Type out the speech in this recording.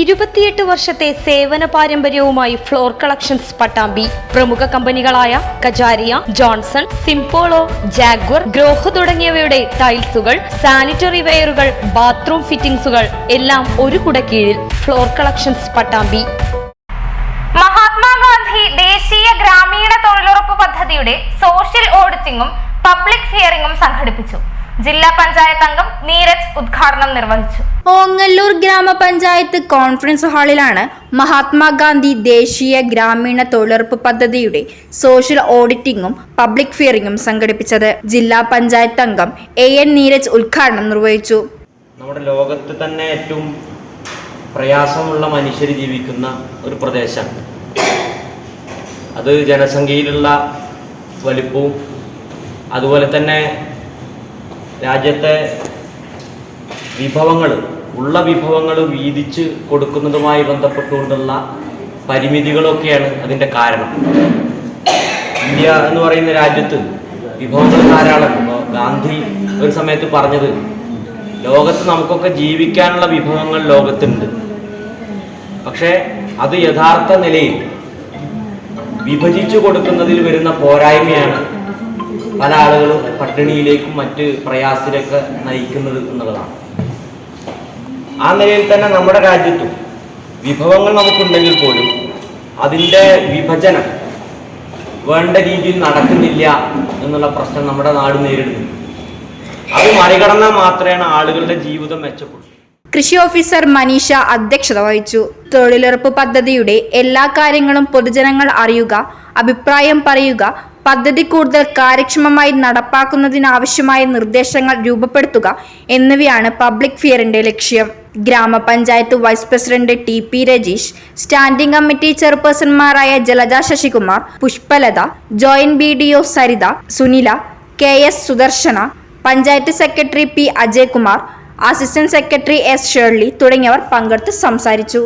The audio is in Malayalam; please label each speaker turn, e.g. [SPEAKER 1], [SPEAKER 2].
[SPEAKER 1] ഇരുപത്തിയെട്ട് വർഷത്തെ സേവന പാരമ്പര്യവുമായി ഫ്ലോർ കളക്ഷൻസ് പട്ടാമ്പി. പ്രമുഖ കമ്പനികളായ Kajaria Johnson Simpolo Jaguar Grohe തുടങ്ങിയവയുടെ ടൈൽസുകൾ സാനിറ്ററി വെയറുകൾ ബാത്റൂം ഫിറ്റിംഗ്സുകൾ എല്ലാം ഒരു കുടക്കീഴിൽ ഫ്ലോർ കളക്ഷൻസ് പട്ടാമ്പി.
[SPEAKER 2] മഹാത്മാഗാന്ധി ദേശീയ ഗ്രാമീണ തൊഴിലുറപ്പ് പദ്ധതിയുടെ സോഷ്യൽ ഓഡിറ്റിംഗും പബ്ലിക് ഹിയറിംഗും സംഘടിപ്പിച്ചു. ജില്ലാ പഞ്ചായത്ത് അംഗം നീരജ് ഉദ്ഘാടനം നിർവഹിച്ചു.
[SPEAKER 3] ഓങ്ങല്ലൂർ ഗ്രാമപഞ്ചായത്ത് കോൺഫറൻസ് ഹാളിലാണ് മഹാത്മാഗാന്ധി ദേശീയ ഗ്രാമീണ തൊഴിലുറപ്പ് പദ്ധതിയുടെ സോഷ്യൽ ഓഡിറ്റിംഗും പബ്ലിക് ഫിയറിംഗും സംഘടിപ്പിച്ചത് ജില്ലാ പഞ്ചായത്ത് അംഗം എ എൻ നീരജ് ഉദ്ഘാടനം നിർവഹിച്ചു.
[SPEAKER 4] നമ്മുടെ ലോകത്ത് തന്നെ ഏറ്റവും പ്രയാസമുള്ള മനുഷ്യർ ജീവിക്കുന്ന ഒരു പ്രദേശം അത് ജനസംഖ്യയിലുള്ള വലിപ്പവും അതുപോലെ തന്നെ രാജ്യത്തെ വിഭവങ്ങൾ ഉള്ള വിഭവങ്ങൾ വീതിച്ച് കൊടുക്കുന്നതുമായി ബന്ധപ്പെട്ടുകൊണ്ടുള്ള പരിമിതികളൊക്കെയാണ് അതിന്റെ കാരണം. ഇന്ത്യ എന്ന് പറയുന്ന രാജ്യത്ത് വിഭവങ്ങൾ ധാരാളം. ഗാന്ധി ഒരു സമയത്ത് പറഞ്ഞത് ലോകത്ത് നമുക്കൊക്കെ ജീവിക്കാനുള്ള വിഭവങ്ങൾ ലോകത്തുണ്ട്. പക്ഷേ അത് യഥാർത്ഥ നിലയിൽ വിഭജിച്ചു കൊടുക്കുന്നതിൽ വരുന്ന പോരായ്മയാണ് പല ആളുകളും പട്ടിണിയിലേക്കും മറ്റ് പ്രയാസത്തിലേക്ക് നയിക്കുന്നത് എന്നുള്ളതാണ്. ആ നിലയിൽ തന്നെ നമ്മുടെ രാജ്യത്തും വിഭവങ്ങൾ നമുക്കുണ്ടെങ്കിൽ പോലും അതിന്റെ വിഭജനം വേണ്ട രീതിയിൽ നടക്കുന്നില്ല എന്നുള്ള പ്രശ്നം നമ്മുടെ നാട് നേരിടുന്നു അത് മറികടന്നാൽ മാത്രമേ ആളുകളുടെ ജീവിതം മെച്ചപ്പെടൂ
[SPEAKER 3] കൃഷി ഓഫീസർ മനീഷ അധ്യക്ഷത വഹിച്ചു. തൊഴിലുറപ്പ് പദ്ധതിയുടെ എല്ലാ കാര്യങ്ങളും പൊതുജനങ്ങൾ അറിയുക അഭിപ്രായം പറയുക പദ്ധതി കൂടുതൽ കാര്യക്ഷമമായി നടപ്പാക്കുന്നതിനാവശ്യമായ നിർദ്ദേശങ്ങൾ രൂപപ്പെടുത്തുക എന്നിവയാണ് പബ്ലിക് ഫിയറിന്റെ ലക്ഷ്യം. ഗ്രാമപഞ്ചായത്ത് vice president T P Rajeesh standing committee ചെയർപേഴ്സൺമാരായ Jalaja Sasikumar Pushpalatha joint B D O Saritha Sunila K S Sudarshana panchayat secretary P Ajaykumar assistant secretary S Shirley തുടങ്ങിയവർ പങ്കെടുത്ത് സംസാരിച്ചു.